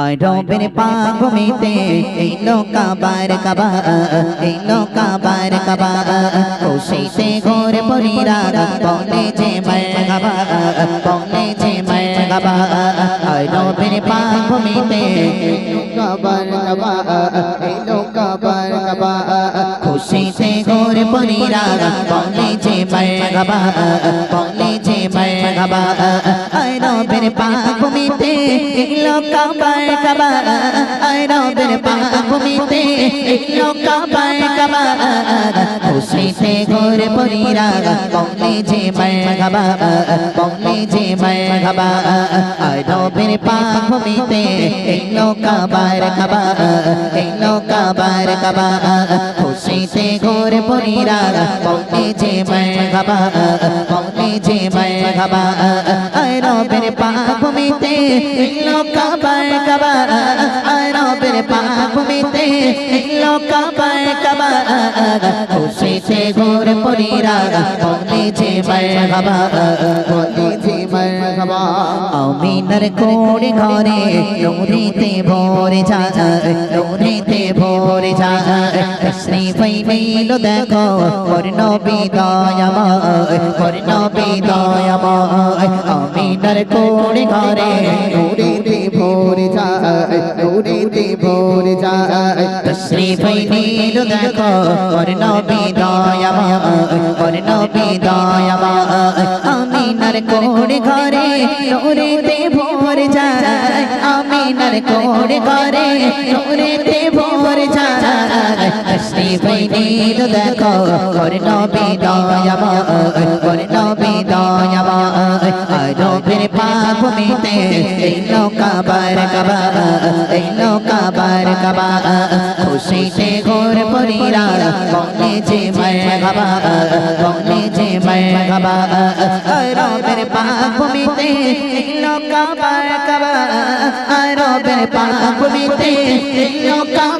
আরবের পাগমিতে এই লোকাবার কাবা, এই লোকাবার কাবা। খুশিতে ঘোর পরিরা বলে যে মারহাবা বলে যে মারহাবা আরবের পাগমিতে কাবার কাবা, এই কাবার কাবা। খুশিতে ঘোর পরিরা বলে যে মারহাবা বলে যে মারহাবা আরবের পাগমিতে এই লোকাবার কাবা আরবের পাগমিতে এই লোকাবার কাবা খুশিতে ঘোর পরিরা বলে যে মারহাবা বলে যে মারহাবা আরবের পাগমিতে এই লোকাবার কাবা এই লোকাবার কাবা খুশিতে ঘোর পরিরা বলে যে মারহাবা বলে যে মারহাবা আরবের পাগমিতে এই লোকাবার কাবা আরবের পাগমিতে এই লোকাবার কাবা খুশিতে ঘোর পরিরা বলে যে মারহাবা বলে মারহাবা। আমিনার কোড়ে ঘরে লোরিতে ভরে যা লোরিতে ভরে যা শ্রী ফাইল দেখো কর্ণ বিদয়াম কর্ণ বিদয়াম আমিনার কোড়ে ঘরে নূরেতে ভরে নূরেতে ভরে যায়। শ্রী ফাইল দেখো কর্ণ বিদয়াম কর্ণ বিদয়াম আমিনার কোড়ে ঘরে লোরিতে ভরে যায়। আমিনার কোড়ে ঘরে লোরিতে ভরে যায়। শ্রী বৈনীল দেখো কর্ণ বিদয়াম কর্ণ বিদয়াম আরবের পাপ মিতে এই নৌকাবার কাবা, এই নৌকাবার কাবা, খুশিতে ঘোর পরিরা বলে যে মারহাবা বলে যে মারহাবা আরবের পাপ মিতে এই নৌকাবার কাবা, আরবের পাপ মিতে এই নৌকাবার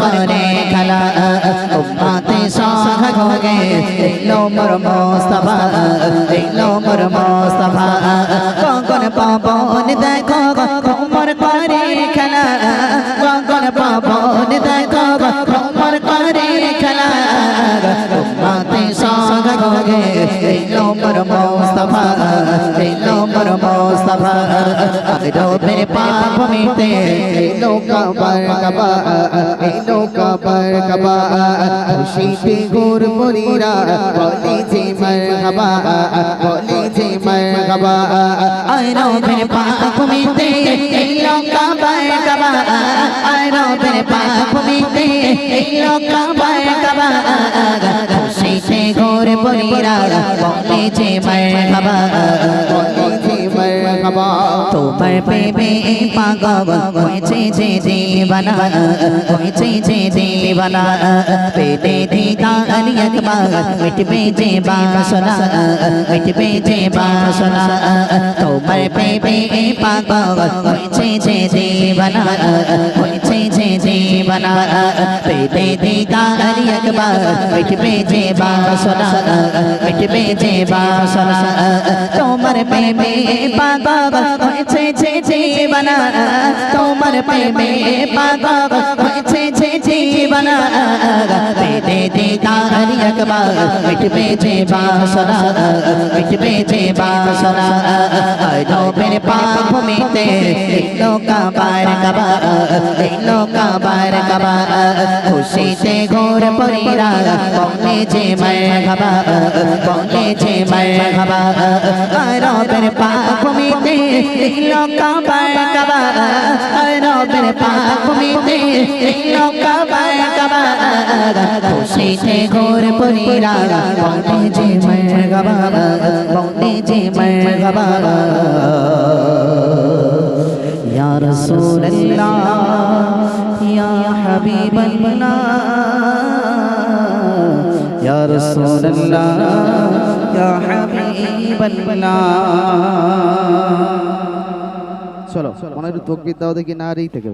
করে খেলা। উম্মাতে সাগা গগে নম্বর মোস্তফা নম্বর মোস্তফা। কখন পবন দেখো তোমার করে খেলা। কখন পবন দেখো তোমার করে খেলা। মাতে সাগা গগে এই নম্বর মোস্তফা। নম্বর মোস্তফা কাবার কাবা খুশিতে গোর মরিরা বলে যে মারহাবা, বলে যে মারহাবা। আরবের পাপ মিতে এই কাবার কাবা। আরবের পাপ মিতে এই কাবার কাবা। খুশিতে ঘোর পরিরা বলে যে মারহাবা বলে যে মারহাবা তোমার প্রেমে পাগল হয়েছে যে দেবানা, হয়েছে যে দেবানা। পেটে দিদার একবার মিটবে যে বাসনা, মিটবে যে বাসনা। তোমার প্রেমে পাগল হয়েছে যে দেবানা, হয়েছে যে দেবানা। পেটে দিদার একবার মিটবে যে বাসনা, মিটবে যে বাসনা। প্রেমে পাগল হয়েছে যে জীবনা। তোমার প্রেমে পাগল হয়েছে যে জীবনা। খুশিতে ঘোর পরিরা বলে যে মারহাবা বলে যে মারহাবা রবের পাপ মিটে লোকাবার কাবা রবের পাপ মিটে লোকাবার কাবা খুশিতে ঘোর পরিরা বলে যে মারহাবা বলে যে মারহাবা ইয়া রাসূলুল্লাহ, ইয়া হাবিব হাবিবাল্লাহ, ইয়া রাসূলুল্লাহ, ইয়া হাবিবাল্লাহ। চলো, মনে তকবির দাও দেখি নারী থেকে